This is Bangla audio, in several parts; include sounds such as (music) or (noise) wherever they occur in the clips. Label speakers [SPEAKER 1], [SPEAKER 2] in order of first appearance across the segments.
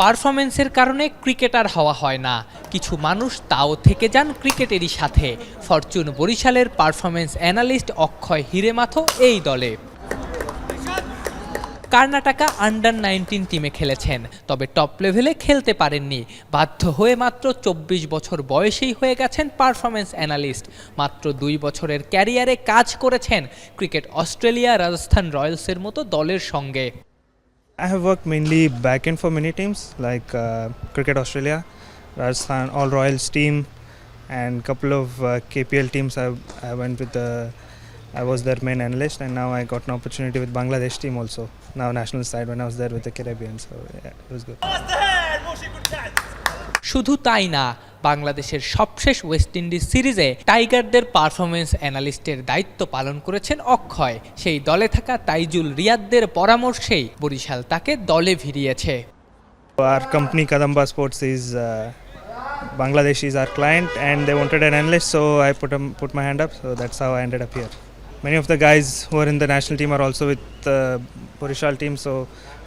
[SPEAKER 1] পারফরমেন্সের কারণে ক্রিকেটার হওয়া হয় না। কিছু মানুষ তাও থেকে যান ক্রিকেটেরই সাথে। ফরচুন বরিশালের পারফরমেন্স অ্যানালিস্ট অক্ষয় হিরেমাথো এই দলে। কর্ণাটকা আন্ডার নাইনটিন টিমে খেলেছেন, তবে টপ লেভেলে খেলতে পারেননি। বাধ্য হয়ে মাত্র চব্বিশ বছর বয়সেই হয়ে গেছেন পারফরমেন্স অ্যানালিস্ট মাত্র দুই বছরের ক্যারিয়ারে কাজ করেছেন ক্রিকেট অস্ট্রেলিয়া রাজস্থান রয়্যালসের মতো দলের সঙ্গে।
[SPEAKER 2] I have worked mainly back end for many teams like uh, Cricket Australia, Rajasthan All Royals team, and couple of uh, KPL teams. I, I went with the, I was their main analyst, and now I got an opportunity with Bangladesh team also. Now national side when I was there with the Caribbean, so yeah, it was good.
[SPEAKER 1] শুধু তাই না বাংলাদেশের সবশেষ ওয়েস্ট ইন্ডিজ সিরিজে টাইগারদের পারফরমেন্স অ্যানালিস্টের দায়িত্ব পালন করেছেন অক্ষয়। সেই দলে থাকা তাইজুল রিয়াদদের পরামর্শেই বরিশাল তাকে দলে ফিরিয়েছে
[SPEAKER 2] আর company Kadamba sports is Bangladesh is our client and they wanted an analyst so I put put my hand up so that's how I ended up here many of the guys who are in the national team are also with Barishal team so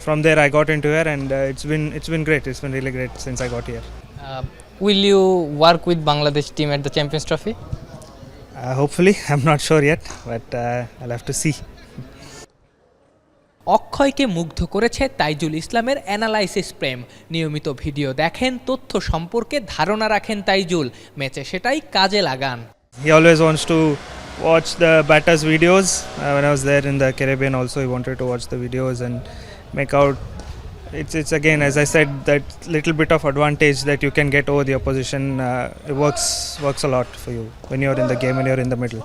[SPEAKER 2] from there I got into here and it's been it's been great it's been really great since I got here
[SPEAKER 3] Uh, will you work with Bangladesh team at the Champions Trophy?
[SPEAKER 2] Uh, hopefully, (laughs) I'm not sure yet, but uh, I'll have to see.
[SPEAKER 1] অক্ষয়কে মুগ্ধ করেছে তাইজুল ইসলামের অ্যানালাইসিস প্রেম। নিয়মিত ভিডিও দেখেন তথ্য সম্পর্কে ধারণা রাখেন তাইজুল। ম্যাচে সেটাই কাজে লাগান।
[SPEAKER 2] He always wants to watch the batters videos one was there in the Caribbean also he wanted to watch the videos and make out It's it's again as I said that little bit of advantage that you can get over the opposition. Uh, it works works a lot for you when you're in the game when you're in the middle.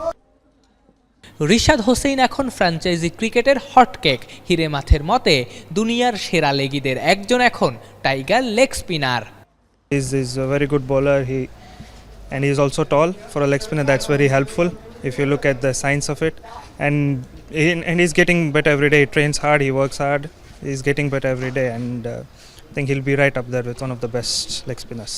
[SPEAKER 1] Rishad Hossain এখন ফ্র্যাঞ্চাইজি ক্রিকেটের হটকেক হিরেমাথের মতে দুনিয়ার সেরা লেগিদের একজন এখন tiger leg spinner
[SPEAKER 2] He's, he's a very good bowler. He and he's also tall for a leg spinner. That's very helpful if you look at the science of it. And he, and he's getting better every day. He trains hard. He works hard. He's getting better every day, and uh, I think he'll be right up there with one of the best leg spinners.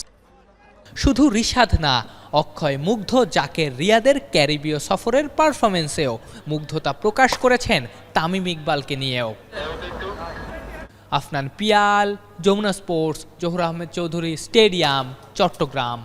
[SPEAKER 1] শুধু রিশাদ না অক্ষয় মুগ্ধ জাকের রিয়াদের ক্যারিবীয় সফরের পারফরমেন্সেও মুগ্ধতা প্রকাশ করেছেন তামিম ইকবালকে নিয়েও আফনান পিয়াল যমুনা স্পোর্টস জহুর আহমেদ চৌধুরী স্টেডিয়াম চট্টগ্রাম